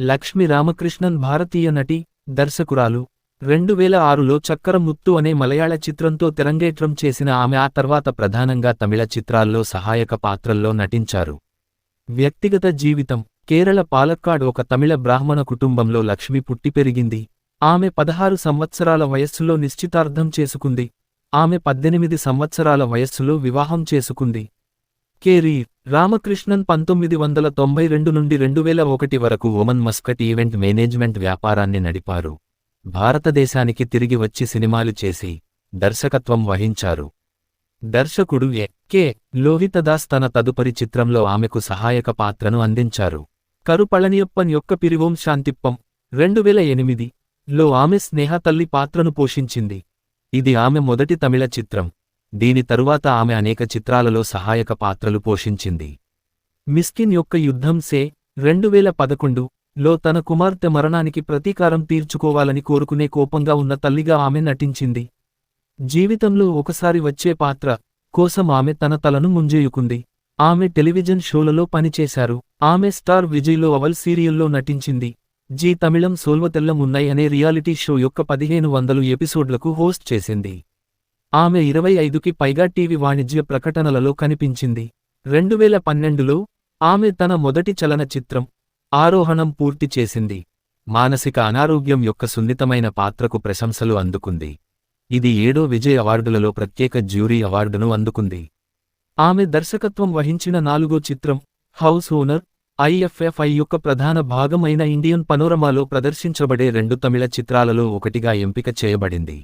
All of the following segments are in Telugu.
లక్ష్మి రామకృష్ణన్ భారతీయ నటి దర్శకురాలు. రెండు వేల ఆరులో చక్కర ముత్తు అనే మలయాళ చిత్రంతో తెరంగేట్రం చేసిన ఆమె ఆ తర్వాత ప్రధానంగా తమిళ చిత్రాల్లో సహాయక పాత్రల్లో నటించారు. వ్యక్తిగత జీవితం. కేరళ పాలక్కాడ్ ఒక తమిళ బ్రాహ్మణ కుటుంబంలో లక్ష్మి పుట్టి పెరిగింది. ఆమె పదహారు సంవత్సరాల వయస్సులో నిశ్చితార్థం చేసుకుంది. ఆమె పద్దెనిమిది సంవత్సరాల వయస్సులో వివాహం చేసుకుంది. కేరీ రామకృష్ణన్ పంతొమ్మిది వందల తొంభై రెండు నుండి రెండు వేల ఒకటి వరకు ఒమన్ మస్కట్ ఈవెంట్ మేనేజ్మెంట్ వ్యాపారాన్ని నడిపారు. భారతదేశానికి తిరిగి వచ్చి సినిమాలు చేసి దర్శకత్వం వహించారు. దర్శకుడు ఎ. కె. లోహితదాస్ తన తదుపరి చిత్రంలో ఆమెకు సహాయక పాత్రను అందించారు. కరుపళనియప్పన్ యొక్క పిరివోం శాంతిప్పం రెండు వేల ఎనిమిది లో ఆమె స్నేహ తల్లి పాత్రను పోషించింది. ఇది ఆమె మొదటి తమిళ చిత్రం. దీని తరువాత ఆమె అనేక చిత్రాలలో సహాయక పాత్రలు పోషించింది. మిస్కిన్ యొక్క యుద్ధం సే రెండు వేల పదకొండు లో తన కుమార్తె మరణానికి ప్రతీకారం తీర్చుకోవాలని కోరుకునే కోపంగా ఉన్న తల్లిగా ఆమె నటించింది. జీవితంలో ఒకసారి వచ్చే పాత్ర కోసం ఆమె తన తలను ముంజేయుకుంది. ఆమె టెలివిజన్ షోలలో పనిచేశారు. ఆమె స్టార్ విజయ్లో అవల్ సీరియల్లో నటించింది. జీ తమిళం సోల్వతెల్లం ఉన్నాయనే అనే రియాలిటీ షో యొక్క పదిహేను వందలు ఎపిసోడ్లకు హోస్ట్ చేసింది. ఆమె ఇరవై ఐదుకి పైగా టీవీ వాణిజ్య ప్రకటనలలో కనిపించింది. రెండువేల పన్నెండులో ఆమె తన మొదటి చలనచిత్రం ఆరోహణం పూర్తి చేసింది. మానసిక అనారోగ్యం యొక్క సున్నితమైన పాత్రకు ప్రశంసలు అందుకుంది. ఇది ఏడో విజయ్ అవార్డులలో ప్రత్యేక జ్యూరీ అవార్డును అందుకుంది. ఆమె దర్శకత్వం వహించిన నాలుగో చిత్రం హౌస్ ఓనర్ ఐఎఫ్ఎఫ్ఐ యొక్క ప్రధాన భాగమైన ఇండియన్ పనోరమాలో ప్రదర్శించబడే రెండు తమిళ చిత్రాలలో ఒకటిగా ఎంపిక చేయబడింది.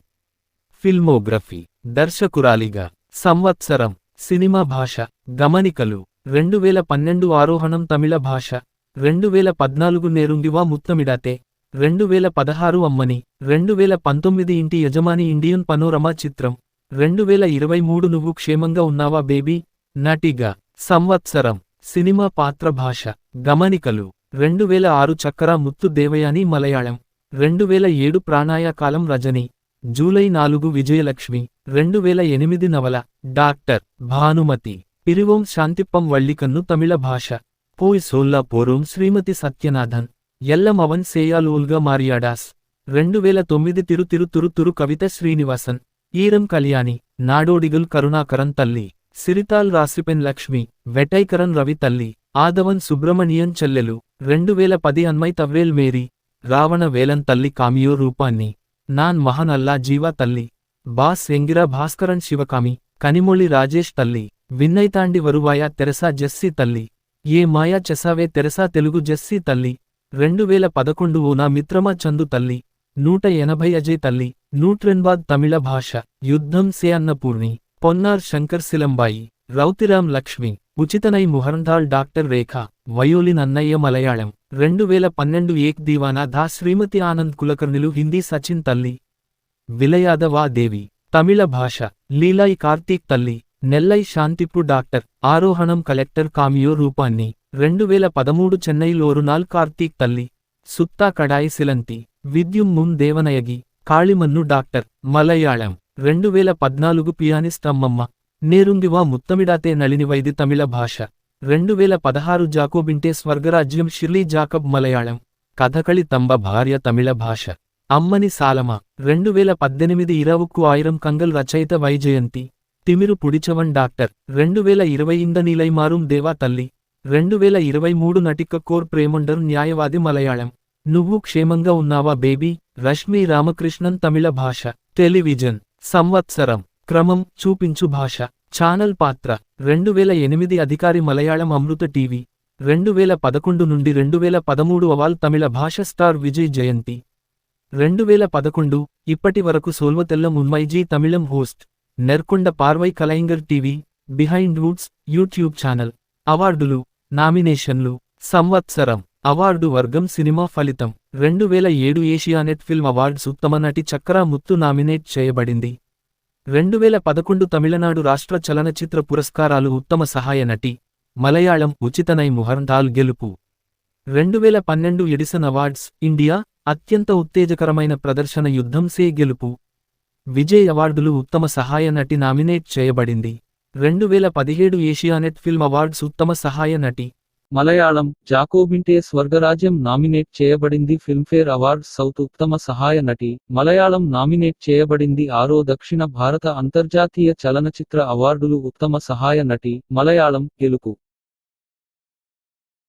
ఫిల్మోగ్రఫీ దర్శకురాలిగా సంవత్సరం సినిమా భాష గమనికలు రెండు వేల పన్నెండు ఆరోహణం తమిళ భాష రెండు వేల పద్నాలుగు నేరుంగివా ముత్తమిడాతే రెండు వేల పదహారు అమ్మని రెండు వేల పంతొమ్మిది ఇంటి యజమాని ఇండియన్ పనోరమా చిత్రం రెండు వేల ఇరవై మూడు నువ్వు క్షేమంగా ఉన్నావా బేబీ నటిగా సంవత్సరం సినిమా పాత్ర భాష గమనికలు రెండు వేల ఆరు చక్కరా ముత్తు దేవయాని మలయాళం రెండు వేల ఏడు ప్రాణాయాకాలం రజని జూలై నాలుగు విజయలక్ష్మి రెండు వేల ఎనిమిది నవల డాక్టర్ భానుమతి పిరివోం శాంతిప్పం వళ్ళికన్ను తమిళ భాష. పోయ్ సోల్లా పోరోం శ్రీమతి సత్యనాథన్ ఎల్లం అవన్ సేయాలూల్గా మారియాడాస్ రెండు వేల తొమ్మిది తిరు తిరు తురు తురు కవిత శ్రీనివాసన్ ఈరం కళ్యాణి నాడోడిగుల్ కరుణాకరన్ తల్లి సిరితాల్ రాసిపెన్ లక్ష్మి వెటైకరన్ రవి తల్లి ఆదవన్ సుబ్రమణియన్ చెల్లెలు రెండు వేల పది అన్మై తవ్వేల్ మేరీ రావణ వేలన్ తల్లి కామియో రూపాన్ని. నాన్ మహన్ అల్లా జీవా తల్లి. బాస్ ఎంగిరా భాస్కరన్ శివకామి కనిమొళి రాజేష్ తల్లి. విన్నైతాండి వరువాయ తెరసా జెస్సీ తల్లి. ఏ మాయా చెసావే తెరసా తెలుగు జెస్సీ తల్లి. రెండు వేల పదకొండు ఓ నా మిత్రమా చందు తల్లి. నూట ఎనభై అజయ్ తల్లి. నూట్రెన్బాద్ తమిళ భాష. యుద్ధం సే అన్నపూర్ణి. పొన్నార్ శంకర్ సిలంబాయి రౌతిరాం లక్ష్మి ఉచితనై ముహర్ధాల్ డాక్టర్ రేఖ వయోలిన్ అన్నయ్య మలయాళం రెండు వేల పన్నెండు ఏక్ దీవానా ధా శ్రీమతి ఆనంద్ కులకర్ణులు హిందీ సచిన్ తల్లి. విలయాదవా దేవి తమిళ భాష లీలాయి కార్తీక్ తల్లి Nellai Santhippu doctor Aarohanam collector cameo రూపాన్ని రెండు వేల పదమూడు చెన్నైలో కార్తీక్ తల్లి. సుత్తా కడాయి సిలంతి విద్యుం ముం దేవనయగి కాళిమన్ను డాక్టర్ మలయాళం రెండు వేల పద్నాలుగు పియానిస్ట్ అమ్మమ్మ. నేరుందివా ముత్తమిడాతే నళినివైది తమిళ భాష. రెండు వేల పదహారు జాకోబింటే స్వర్గరాజ్యం షిర్లీ జాకబ్ మలయాళం. కథకళి తంబ భార్య తమిళ భాష. అమ్మని సాలమ. రెండు వేల పద్దెనిమిది ఇరవుక్కు ఆయిరం కంగల్ రచయిత వైజయంతి. తిమిరు పుడిచవన్ డాక్టర్. రెండు వేల ఇరవై ఇంద నీలైమారుం దేవా తల్లి. రెండు వేల ఇరవై మూడు నటిక కోర్ ప్రేమండర్ న్యాయవాది మలయాళం. నువ్వు క్షేమంగా ఉన్నావా బేబీ? రష్మి రామకృష్ణన్ తమిళ భాష. టెలివిజన్. సంవత్సరం. క్రమం చూపించు భాష. ఛానల్ పాత్ర. రెండు వేల ఎనిమిది అధికారి మలయాళం అమృత టీవీ. రెండు వేల పదకొండు నుండి రెండు వేల పదమూడు అవాల్ తమిళ భాష స్టార్ విజయ్ జయంతి. రెండు వేల పదకొండు ఇప్పటి వరకు Solvathellam Unmai Tamil host. Nerkonda Paarvai Kalaignar TV Behindwoods YouTube channel. అవార్డులు నామినేషన్లు సంవత్సరం. అవార్డు వర్గం సినిమా ఫలితం. రెండు వేల ఏడు ఏషియానెట్ ఫిల్మ్ అవార్డ్స్ ఉత్తమ నటి చక్రా ముత్తు నామినేట్ చేయబడింది. రెండు వేల పదకొండు తమిళనాడు రాష్ట్ర చలనచిత్ర పురస్కారాలు ఉత్తమ సహాయ నటి మలయాళం ఉచితనై ముహర్దాల్ గెలుపు. రెండు వేల పన్నెండు ఎడిసన్ అవార్డ్స్ ఇండియా అత్యంత ఉత్తేజకరమైన ప్రదర్శన యుద్ధం సే గెలుపు. విజయ్ అవార్డులు ఉత్తమ సహాయ నటి నామినేట్ చేయబడింది. రెండు వేల పదిహేడు ఏషియానెట్ ఫిల్మ్ అవార్డ్స్ ఉత్తమ సహాయ నటి మలయాళం జాకోబింటే స్వర్గరాజ్యం నామినేట్ చేయబడింది ఫిల్మ్ఫేర్ అవార్డ్ సౌత్ ఉత్తమ సహాయ నటి. మలయాళం నామినేట్ చేయబడింది ఆరో దక్షిణ భారత అంతర్జాతీయ చలనచిత్ర అవార్డులు ఉత్తమ సహాయ నటి. మలయాళం తెలుగు.